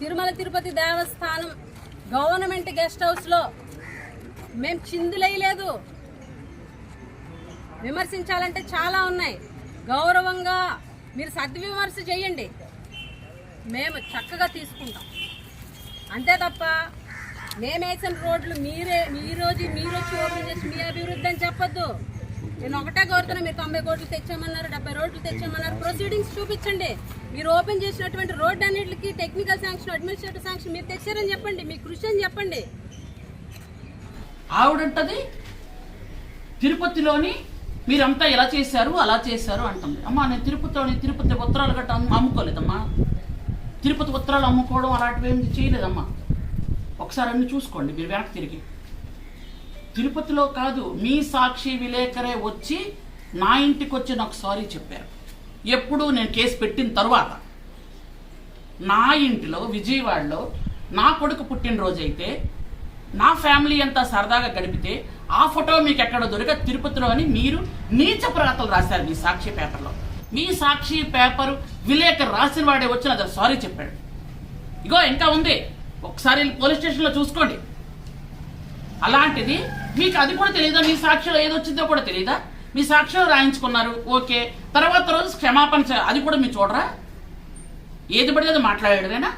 తిరుమల తిరుపతి దేవస్థానం government guest హౌస్లో మేము చిందులేయలేదు విమర్శించాలంటే చాలా ఉన్నాయి. గౌరవంగా మీరు సద్విమర్శ చేయండి. మేము చక్కగా తీసుకుంటాం. అంతే తప్ప మేమేసిన రోడ్లు మీరే మీ రోజు మీరు వచ్చి ఓపెన్ చేసి మీ అభివృద్ధి అని చెప్పొద్దు. నేను ఒకటే కోరుతున్నా మీరు తొంభై కోట్లు తెచ్చామన్నారు డెబ్బై రోడ్లు తెచ్చామన్నారు ప్రొసీడింగ్స్ చూపించండి. మీరు ఓపెన్ చేసినటువంటి రోడ్ అన్నిటికి టెక్నికల్ శాంక్షన్ అడ్మినిస్ట్రేటివ్ శాంక్షన్ మీరు తెచ్చారని చెప్పండి మీ కృషి అని చెప్పండి. ఆవిడంటది తిరుపతిలోని మీరంతా ఎలా చేశారు అలా చేశారు అంటుంది. అమ్మా నేను తిరుపతిలోని తిరుపతి ఉత్తరాలు గట్ట అమ్ముకోలేదమ్మా. తిరుపతి ఉత్తరాలు అమ్ముకోవడం అలాంటివి ఏమి చేయలేదమ్మా. ఒకసారి అన్ని చూసుకోండి మీరు వెనక్కి తిరిగి. తిరుపతిలో కాదు మీ సాక్షి విలేకరే వచ్చి నా ఇంటికి వచ్చి నాకు సారీ చెప్పారు. ఎప్పుడు నేను కేసు పెట్టిన తరువాత నా ఇంటిలో విజయవాడలో నా కొడుకు పుట్టినరోజు అయితే నా ఫ్యామిలీ అంతా సరదాగా గడిపితే ఆ ఫోటో మీకు ఎక్కడ దొరిక తిరుపతిలో అని మీరు నీచ ప్రాతలు రాశారు మీ సాక్షి పేపర్లో. మీ సాక్షి పేపర్ విలేకరు రాసిన వాడే వచ్చి అతను సారీ చెప్పాడు. ఇగో ఇంకా ఉంది. ఒకసారి పోలీస్ స్టేషన్లో చూసుకోండి. అలాంటిది మీకు అది కూడా తెలియదా మీ సాక్షిలో ఏదో వచ్చిందో కూడా తెలియదా మీ సాక్ష్యం రాయించుకున్నారు ఓకే. తర్వాత రోజు క్షమాపణ అది కూడా మీరు చూడరా? ఏది పడితే అది